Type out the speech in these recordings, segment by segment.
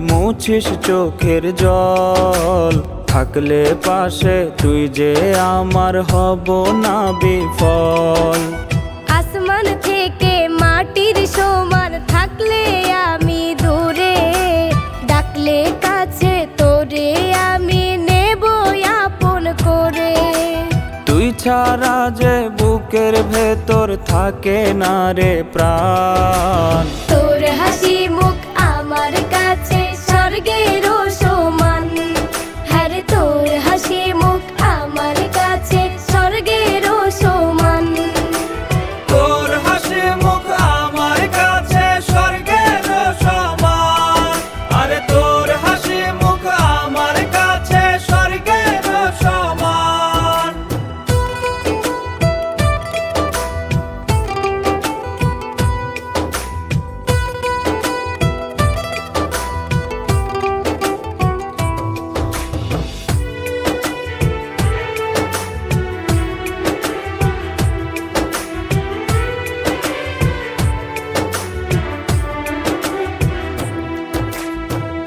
মুছিস চোখের জল। থাকলে পাশে তুই যে আমার হব না বিফল। আসমান থেকে মাটির সমান থাকলে আমি দূরে। ডাকলে কাছে তোরে আমি নেব আপন করে। তুই ছাড়া যে বুকের ভেতর থাকে না রে প্রাণ।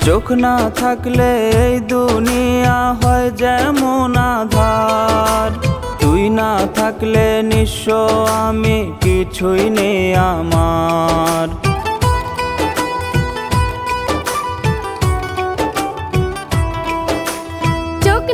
চোখ না থাকলে এই দুনিয়া হয় যেমন আধার। তুই না থাকলে নিঃস্ব আমি কিছুই নেই আমার। চোখ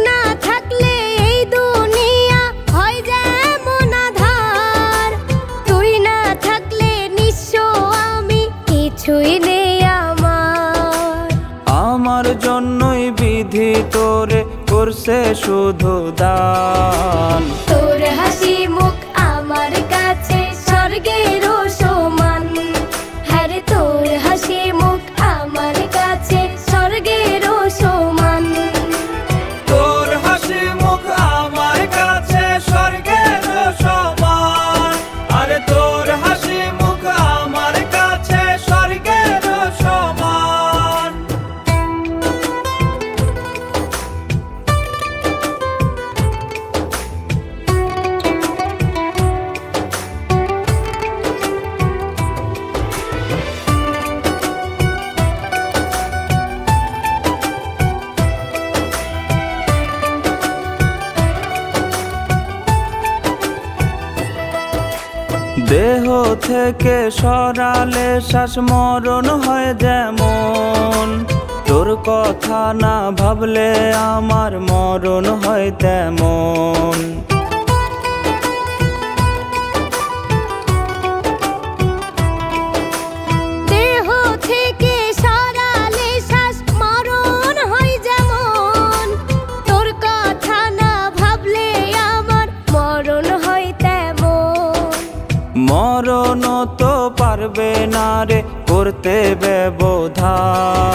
বিধি তোরে করছে শুধু দান। তোর হাসি দেহ থেকে সরালে শ্বাস মরণ হয় যেমন। তোর কথা না ভাবলে আমার মরণ হয় তেমন। মরণ তো পারবে না রে করতে ব্যবধান।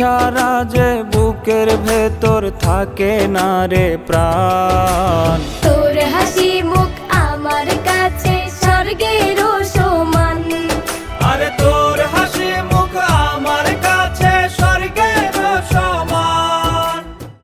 ছাড়া যে বুকের ভেতর থাকে না রে প্রাণ। তোর হাসি মুখ আমার কাছে স্বর্গের